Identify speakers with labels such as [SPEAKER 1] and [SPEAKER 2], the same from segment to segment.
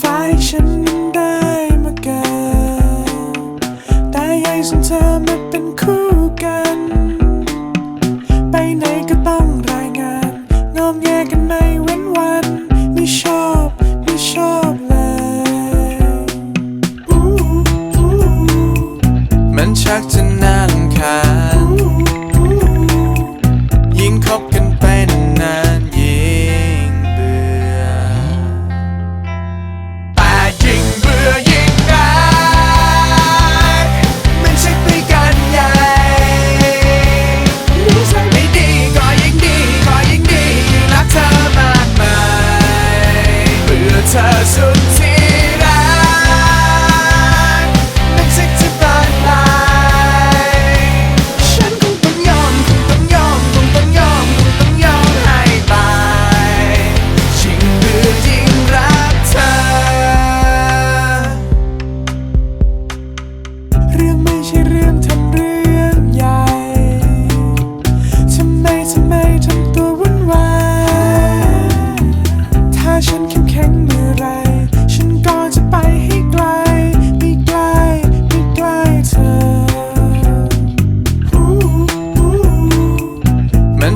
[SPEAKER 1] ฝ่ายฉันได้มาเกินแต่ใยฉันเธอมาเป็นคู่กัน ไปไหนก็ต้องรายงานงอมแงกันในเว้นวัน soon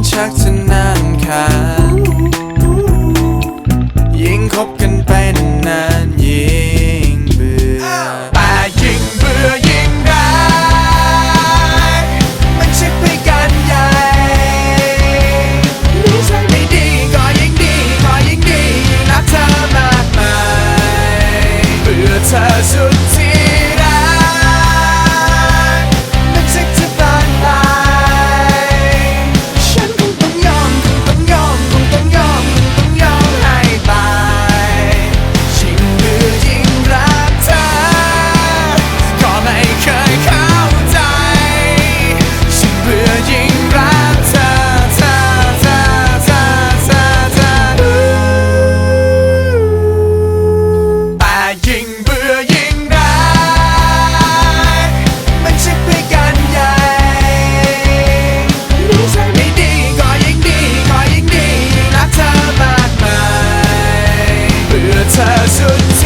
[SPEAKER 1] ันชักจะนานค่ะยิ่งคบกันไปนานยิ่งเบื่อแต่ยิ่งเบื่อยิ่งได้ มันชักไปกันใหญ่นิสัยไม่ดีก็ยิ่งดีก็ยิ่งดียิ่งรักเธอมากมายเบื่อเธอสุด It's as a